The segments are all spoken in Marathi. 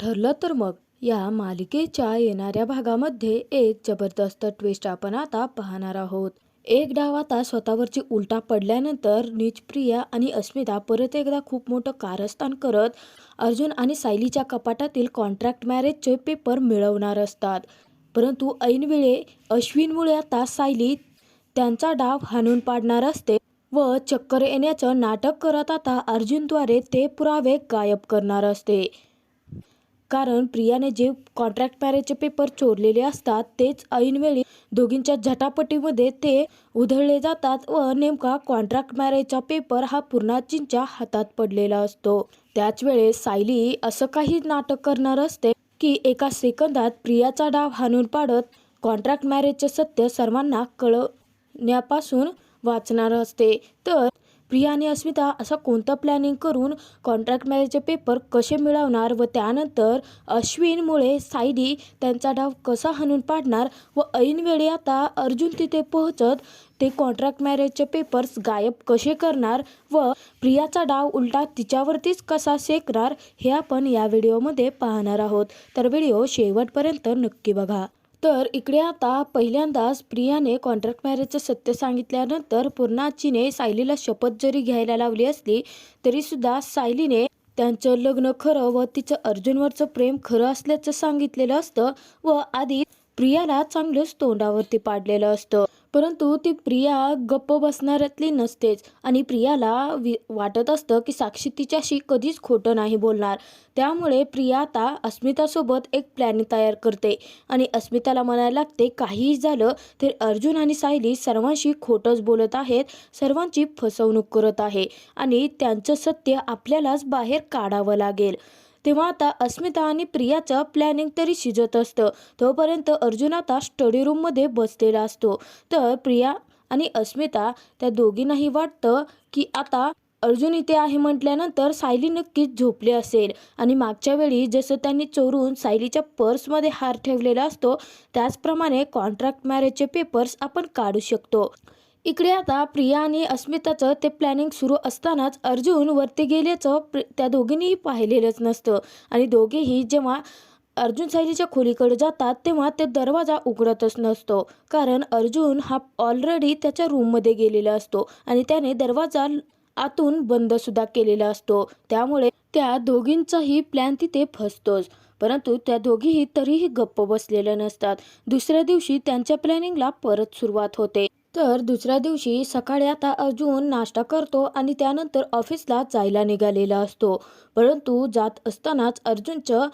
ठरलं तर मग. या मालिकेच्या येणाऱ्या भागामध्ये एक जबरदस्त ट्विस्ट आपण आता पाहणार आहोत. एक डाव आता स्वतःवरची उलटा पडल्यानंतर निजप्रिया आणि अस्मिता परत एकदा खूप मोठं कारस्थान करत अर्जुन आणि सायलीच्या कपाटातील कॉन्ट्रॅक्ट मॅरेजचे पेपर मिळवणार असतात. परंतु ऐनवेळे अश्विनमुळे आता सायली त्यांचा डाव हाणून पाडणार असते व चक्कर येण्याचं नाटक करत आता अर्जुनद्वारे ते पुरावे गायब करणार असते. कारण प्रियाने जे कॉन्ट्रॅक्ट मॅरेजचे पेपर चोरलेले असतात तेच ऐनवेळी दोघींच्या झटापटीमध्ये ते उधळले जातात व नेमका कॉन्ट्रॅक्ट मॅरेजचा पेपर हा पूर्णाजींच्या हातात पडलेला असतो. त्याच वेळेस सायली असं काही नाटक करणार असते की एका सेकंदात प्रियाचा डाव हाणून पाडत कॉन्ट्रॅक्ट मॅरेजचे सत्य सर्वांना कळण्यापासून वाचणार असते. तर प्रिया आणि अस्मिता असा कोणतं प्लॅनिंग करून कॉन्ट्रॅक्ट मॅरेजचे पेपर कसे मिळवणार व त्यानंतर अश्विनमुळे सायली त्यांचा डाव कसा हाणून पाडणार व ऐनवेळी आता अर्जुन तिथे पोहोचत ते कॉन्ट्रॅक्ट मॅरेजचे पेपर्स गायब कसे करणार व प्रियाचा डाव उलटा तिच्यावरतीच कसा शेकणार हे आपण या व्हिडिओमध्ये पाहणार आहोत. तर व्हिडिओ शेवटपर्यंत नक्की बघा. तर इकडे आता पहिल्यांदाच प्रियाने कॉन्ट्रॅक्ट मॅरेजचं सत्य सांगितल्यानंतर पूर्णाचीने सायलीला शपथ जरी घ्यायला लावली असली तरीसुद्धा सायलीने त्यांचं लग्न खरं व तिचं अर्जुनवरचं प्रेम खरं असल्याचं सांगितलेलं असतं व आधी प्रियाला चांगलंच तोंडावरती पाडलेलं असतं. परंतु ती प्रिया गप्प बसणाऱ्यातली नसतेच आणि प्रियाला वि वाटत असतं की साक्षी तिच्याशी कधीच खोटं नाही बोलणार. त्यामुळे प्रिया आता अस्मितासोबत एक प्लॅन तयार करते आणि अस्मिताला म्हणायला लागते काहीही झालं तर अर्जुन आणि सायली सर्वांशी खोटंच बोलत आहेत सर्वांची फसवणूक करत आहे आणि त्यांचं सत्य आपल्यालाच बाहेर काढावं लागेल. तेव्हा आता अस्मिता आणि प्रियाचं प्लॅनिंग तरी शिजत असतं. तोपर्यंत अर्जुन आता स्टडी रूममध्ये बसलेला असतो. तर प्रिया आणि अस्मिता त्या दोघींनाही वाटतं की आता अर्जुन इथे आहे म्हटल्यानंतर सायली नक्कीच झोपली असेल. आणि मागच्या वेळी जसं त्यांनी चोरून सायलीच्या पर्समध्ये हार ठेवलेला असतो त्याचप्रमाणे कॉन्ट्रॅक्ट मॅरेजचे पेपर्स आपण काढू शकतो. इकडे आता प्रिया आणि अस्मिताचं ते प्लॅनिंग सुरू असतानाच अर्जुन वरती गेल्याचं प्र त्या दोघींनीही पाहिलेलंच नसतं. आणि दोघेही जेव्हा अर्जुन सायलीच्या खोलीकडे जातात तेव्हा ते दरवाजा उघडतच नसतो. कारण अर्जुन हा ऑलरेडी त्याच्या रूममध्ये गेलेला असतो आणि त्याने दरवाजा आतून बंदसुद्धा केलेला असतो. त्यामुळे त्या दोघींचाही प्लॅन तिथे फसतोच. परंतु त्या दोघीही तरीही गप्प बसलेल्या नसतात. दुसऱ्या दिवशी त्यांच्या प्लॅनिंगला परत सुरुवात होते. तर दुसऱ्या दिवशी सकाळी आता अर्जुन नाश्ता करतो आणि त्यानंतर ऑफिसला जायला निघालेला असतो. परंतु जात असतानाच अर्जुनचं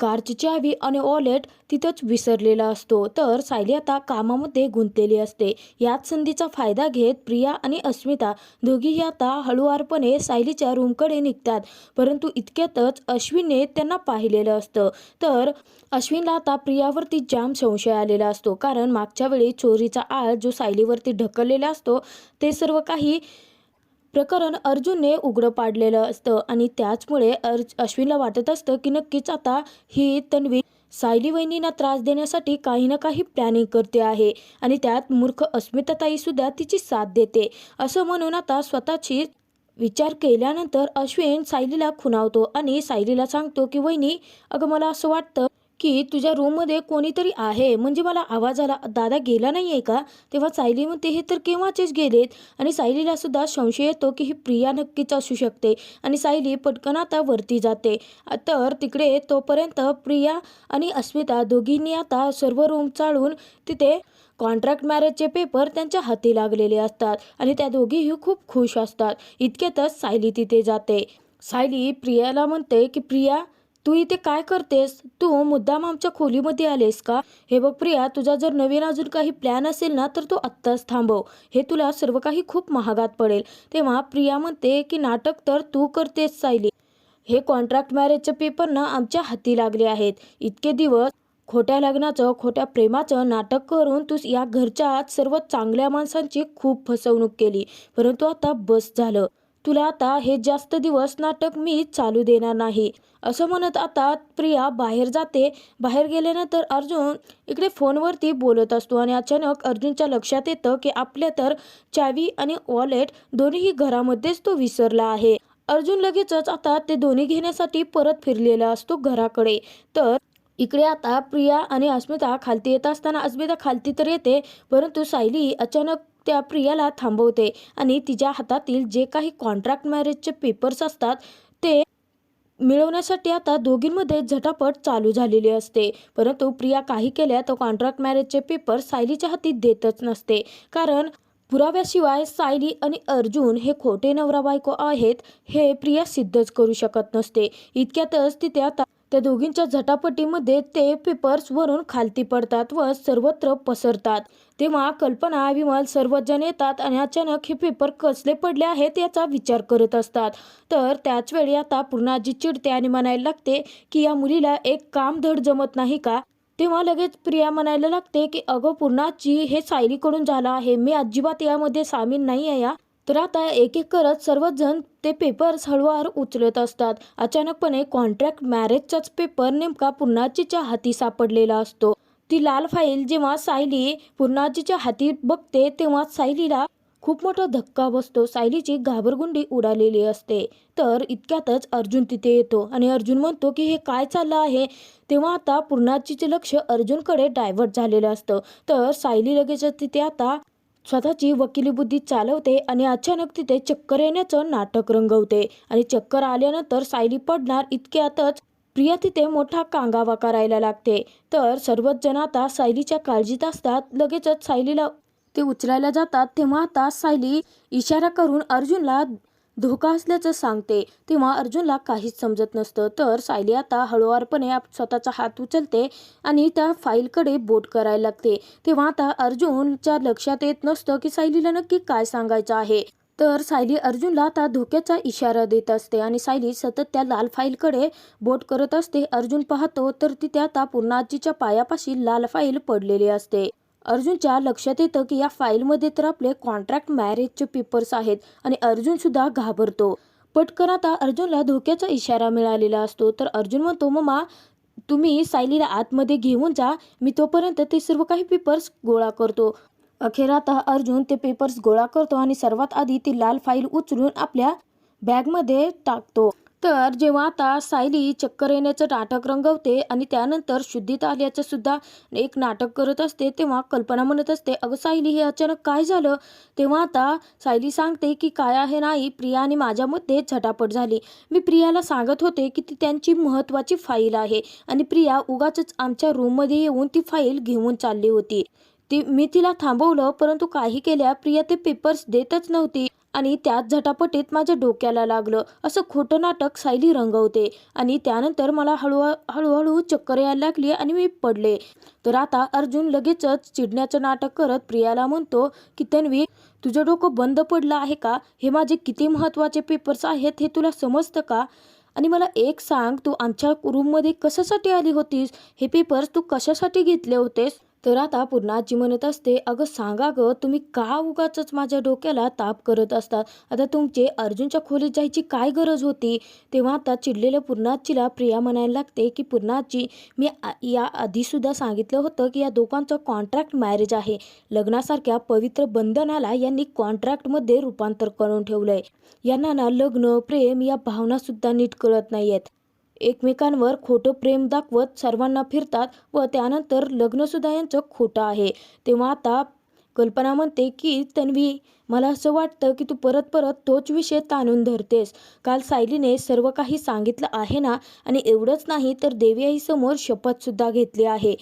कारची चावी आणि वॉलेट तिथंच विसरलेला असतो. तर सायली आता कामामध्ये गुंतलेली असते. याच संधीचा फायदा घेत प्रिया आणि अस्मिता दोघीही आता हळुवारपणे सायलीच्या रूमकडे निघतात. परंतु इतक्यातच अश्विनने त्यांना पाहिलेलं असतं. तर अश्विनला आता प्रियावरती जाम संशय आलेला असतो. कारण मागच्या वेळी चोरीचा आळ जो सायलीवरती ढकललेला असतो ते सर्व काही प्रकरण अर्जुनने उघडं पाडलेलं असतं आणि त्याचमुळे अर्ज अश्विनला वाटत असतं की नक्कीच आता ही तन्वी सायली वहिनींना त्रास देण्यासाठी काही ना काही प्लॅनिंग करते आहे. आणि त्यात मूर्ख अस्मिताताईसुद्धा तिची साथ देते. असं म्हणून आता स्वतःची विचार केल्यानंतर अश्विन सायलीला खुणावतो आणि सायलीला सांगतो की वहिनी अगं मला असं वाटतं की तुझ्या रूममध्ये कोणीतरी आहे? म्हणजे मला आवाज आला दादा गेला नाही आहे का? तेव्हा सायली म्हणते हे तर केव्हाचेच गेलेत. आणि सायलीला सुद्धा संशय येतो की ही प्रिया नक्कीच असू शकते. आणि सायली पटकन आता वरती जाते. तर तिकडे तोपर्यंत प्रिया आणि अस्मिता दोघींनी आता सर्व रूम चाळून तिथे कॉन्ट्रॅक्ट मॅरेजचे पेपर त्यांच्या हाती लागलेले असतात. आणि त्या दोघीही खूप खुश असतात. इतक्यातच सायली तिथे जाते. सायली प्रियाला म्हणते की प्रिया तू इथे काय करतेस? तू मुद्दाम आमच्या खोलीमध्ये आलेस का? हे बघ प्रिया तुझा जर नवीन अजून काही प्लॅन असेल ना तर तो आत्ताच थांबव. हे तुला सर्व काही खूप महागात पडेल. तेव्हा प्रिया म्हणते की नाटक तर तू करतेस सायली. हे कॉन्ट्रॅक्ट मॅरेजचे पेपर ना आमच्या हाती लागले आहेत. इतके दिवस खोट्या लग्नाचं खोट्या प्रेमाचं नाटक करून तू या घरच्या सर्व चांगल्या माणसांची खूप फसवणूक केली. परंतु आता बस झालं. तुला आता हे जास्त दिवस नाटक मी चालू देणार नाही. असं म्हणत आता प्रिया बाहेर जाते. बाहेर गेल्यानंतर अर्जुन इकडे फोनवरती बोलत असतो आणि अचानक अर्जुनच्या लक्षात येतं की आपल्या तर चावी आणि वॉलेट दोन्हीही घरामध्येच तो विसरला आहे. अर्जुन लगेचच आता ते दोन्ही घेण्यासाठी परत फिरलेला असतो घराकडे. तर इकडे आता प्रिया आणि अस्मिता खालती येत असताना अस्मिता खालती तर येते परंतु सायली अचानक त्या प्रियाला थांबवते आणि तिच्या हातातील जे काही कॉन्ट्रॅक्ट मॅरेजचे पेपर्स असतात ते मिळवण्यासाठी आता दोघींमध्ये झटापट चालू झालेली असते. परंतु प्रिया काही केल्या तर कॉन्ट्रॅक्ट मॅरेजचे पेपर सायलीच्या हाती देतच नसते. कारण पुराव्याशिवाय सायली आणि अर्जुन हे खोटे नवरा बायको आहेत हे प्रिया सिद्धच करू शकत नसते. इतक्यातच तिथे आता त्या दोघींच्या झटापटीमध्ये ते पेपर्स वरून खालती पडतात व सर्वत्र पसरतात. तेव्हा कल्पना विमल सर्वजण येतात आणि अचानक हे पेपर कसले पडले आहेत याचा विचार करत असतात. तर त्याच वेळी आता पूर्णाजी चिडते आणि म्हणायला लागते की या मुलीला एक काम धड जमत नाही का? तेव्हा लगेच प्रिया म्हणायला लागते की अगं पूर्णाची हे सायलीकडून झालं आहे. मी अजिबात यामध्ये सामील नाही आहे या. तर आता एक एक करत सर्वच जण ते पेपर्स हळूवार उचलत असतात. अचानकपणे कॉन्ट्रॅक्ट मॅरेजचाच पेपर नेमका पूर्णाजीच्या हाती सापडलेला असतो. ती लाल फाईल जेव्हा सायली पूर्णाजीच्या हाती बघते तेव्हा सायलीला खूप मोठा धक्का बसतो. सायलीची घाबरगुंडी उडालेली असते. तर इतक्यातच अर्जुन तिथे येतो आणि अर्जुन म्हणतो की हे काय चाललं आहे? तेव्हा आता पूर्णाजीचे लक्ष अर्जुनकडे डायव्हर्ट झालेलं असतं. तर सायली लगेच तिथे आता स्वतःची वकिली बुद्धी चालवते आणि अचानक तिथे चक्कर येण्याचं नाटक रंगवते. आणि चक्कर आल्यानंतर सायली पडणार इतक्यातच प्रिया तिथे मोठा कांगावा करायला लागते. तर सर्वच जण आता सायलीच्या काळजीत असतात. लगेचच सायलीला ते उचलायला जातात. तेव्हा आता सायली इशारा करून अर्जुनला धोका असल्याचं सांगते. तेव्हा अर्जुनला काहीच समजत नसतं. तर सायली आता हळुवारपणे स्वतःचा हात उचलते आणि त्या फाईलकडे बोट करायला लागते. तेव्हा आता अर्जुनच्या लक्षात येत नसतं की सायलीला नक्की काय सांगायचं आहे. तर सायली अर्जुनला आता धोक्याचा इशारा देत असते आणि सायली सतत त्या लाल फाईलकडे बोट करत असते. अर्जुन पाहतो तर तिथे आता पूर्ण आजीच्या पायापाशी लाल फाईल पडलेली असते. अर्जुनच्या लक्षात येतं की या फाईलमध्ये तर आपले कॉन्ट्रॅक्ट मॅरेजचे पेपर्स आहेत आणि अर्जुन सुद्धा घाबरतो. पटकन आता अर्जुनला धोक्याचा इशारा मिळालेला असतो. तर अर्जुन म्हणतो मम्मा तुम्ही सायलीला आतमध्ये घेऊन जा. मी तोपर्यंत ते सर्व काही पेपर्स गोळा करतो. अखेर आता अर्जुन ते पेपर्स गोळा करतो आणि सर्वात आधी ती लाल फाईल उचलून आपल्या बॅगमध्ये टाकतो. तर जेव्हा आता सायली चक्कर येण्याचं नाटक रंगवते आणि त्यानंतर शुद्धीत आल्याचं सुद्धा एक नाटक करत असते तेव्हा कल्पना म्हणत असते अगं सायली हे अचानक काय झालं? तेव्हा आता सायली सांगते की काय आहे नाही प्रिया आणि माझ्यामध्ये झटापट झाली. मी प्रियाला सांगत होते की ती त्यांची महत्त्वाची फाईल आहे आणि प्रिया उगाच आमच्या रूममध्ये येऊन ती फाईल घेऊन चालली होती. ती मी तिला थांबवलं परंतु काही केल्या प्रिया ते पेपर्स देतच नव्हती. आणि त्याच झटापटीत माझ्या डोक्याला लागलं. असं खोटं नाटक सायली रंगवते. आणि त्यानंतर मला हळू हळूहळू चक्कर यायला लागली आणि मी पडले. तर आता अर्जुन लगेचच चिडण्याचं नाटक करत प्रियाला म्हणतो की तन्वी तुझं डोकं बंद पडलं आहे का? हे माझे किती महत्त्वाचे पेपर्स आहेत हे तुला समजतं का? आणि मला एक सांग तू आमच्या रूममध्ये कशासाठी आली होतीस? हे पेपर्स तू कशासाठी घेतले होतेस? तर आता पूर्ण आजी म्हणत असते अगं सांगा गं तुम्ही का उगाच माझ्या डोक्याला ताप करत असतात? आता तुमचे अर्जुनच्या खोलीत जायची काय गरज होती? तेव्हा आता चिडलेल्या पूर्णाजीला प्रिया म्हणायला लागते की पूर्णाजी मी या आधीसुद्धा सांगितलं होतं की या दोघांचं कॉन्ट्रॅक्ट मॅरेज आहे. लग्नासारख्या पवित्र बंधनाला यांनी कॉन्ट्रॅक्टमध्ये रूपांतर करून ठेवलंय. यांना ना लग्न प्रेम या भावनासुद्धा नीट कळत नाही आहेत एकमेकांवर खोटं प्रेम दाखवत सर्वांना फिरतात व त्यानंतर लग्नसुद्धा यांचं खोटं आहे. तेव्हा आता कल्पना म्हणते की तन्वी मला असं वाटतं की तू परत परत तोच विषय ताणून धरतेस. काल सायलीने सर्व काही सांगितलं आहे ना? आणि एवढंच नाही तर देवी आईसमोर शपथसुद्धा घेतली आहे.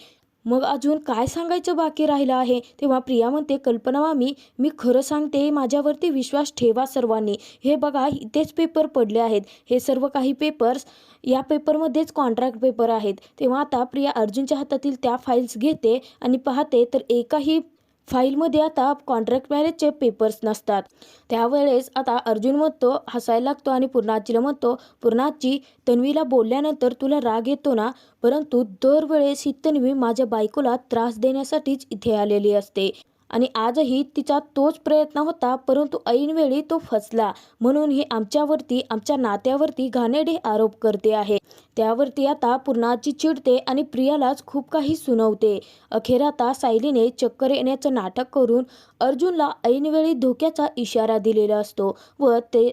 मग अजून काय सांगायचं बाकी राहिलं आहे? तेव्हा प्रिया म्हणते कल्पना मामी मी खरं सांगते माझ्यावरती विश्वास ठेवा सर्वांनी. हे बघा इथेच पेपर पडले आहेत. हे सर्व काही पेपर्स या पेपरमध्येच कॉन्ट्रॅक्ट पेपर आहेत. तेव्हा आता प्रिया अर्जुनच्या हातातील त्या फाईल्स घेते आणि पाहते तर एकाही फाईलमध्ये आता कॉन्ट्रॅक्ट मॅरेजचे पेपर्स नसतात. त्यावेळेस आता अर्जुन म्हणतो हसायला लागतो आणि पूर्णाजीला म्हणतो पूर्णाजी तन्वीला बोलल्यानंतर तुला राग येतो ना? परंतु दरवेळेस ही तन्वी माझ्या बायकोला त्रास देण्यासाठीच इथे आलेली असते. आणि आजही तिचा तोच प्रयत्न होता परंतु ऐनवेळी तो फसला. म्हणून ही आमच्यावरती आमच्या नात्यावरती घाणेडे आरोप करते आहे. त्यावरती आता पूर्णाची चिडते आणि प्रियालाच खूप काही सुनवते. अखेर आता सायलीने चक्कर येण्याचं नाटक करून अर्जुनला ऐनवेळी धोक्याचा इशारा दिलेला असतो व ते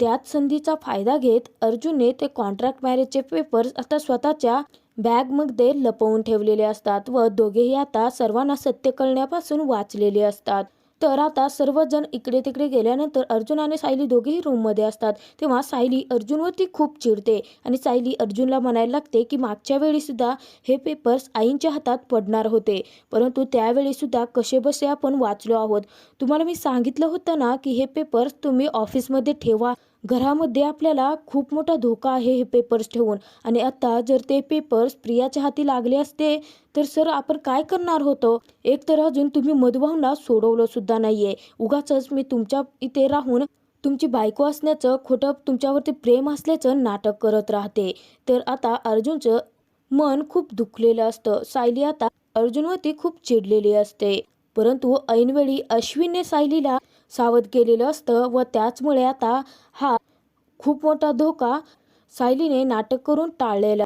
त्याच संधीचा फायदा घेत अर्जुनने ते कॉन्ट्रॅक्ट मॅरेजचे पेपर्स आता स्वतःच्या बॅगमध्ये लपवून ठेवलेले असतात व दोघेही आता सर्वांना सत्य कळण्यापासून वाचलेले असतात. तर आता सर्वजण इकडे तिकडे गेल्यानंतर अर्जुन आणि सायली दोघेही रूममध्ये असतात. तेव्हा सायली अर्जुनवरती खूप चिडते आणि सायली अर्जुनला म्हणायला लागते की मागच्या वेळीसुद्धा हे पेपर्स आईंच्या हातात पडणार होते. परंतु त्यावेळीसुद्धा कसेबसे कसे बसे आपण वाचलो आहोत. तुम्हाला मी सांगितलं होतं ना की हे पेपर्स तुम्ही ऑफिसमध्ये ठेवा. घरामध्ये आपल्याला खूप मोठा धोका आहे हे पेपर्स ठेवून. आणि आता जर ते पेपर्स प्रियाच्या हाती लागले असते तर सर आपण काय करणार होतो? एक तर अजून तुम्ही मधुभावना सोडवलं सुद्धा नाहीये. उगाच मी तुमच्या इथे राहून तुमची बायको असण्याचं खोटं तुमच्यावरती प्रेम असल्याचं नाटक करत राहते. तर आता अर्जुनचं मन खूप दुखलेलं असतं. सायली आता अर्जुनवरती खूप चिडलेली असते. परंतु ऐनवेळी अश्विनने सायलीला सावध केलेलं असतं व त्याचमुळे आता हा खूप मोठा धोका सायलीने नाटक करून टाळलेला.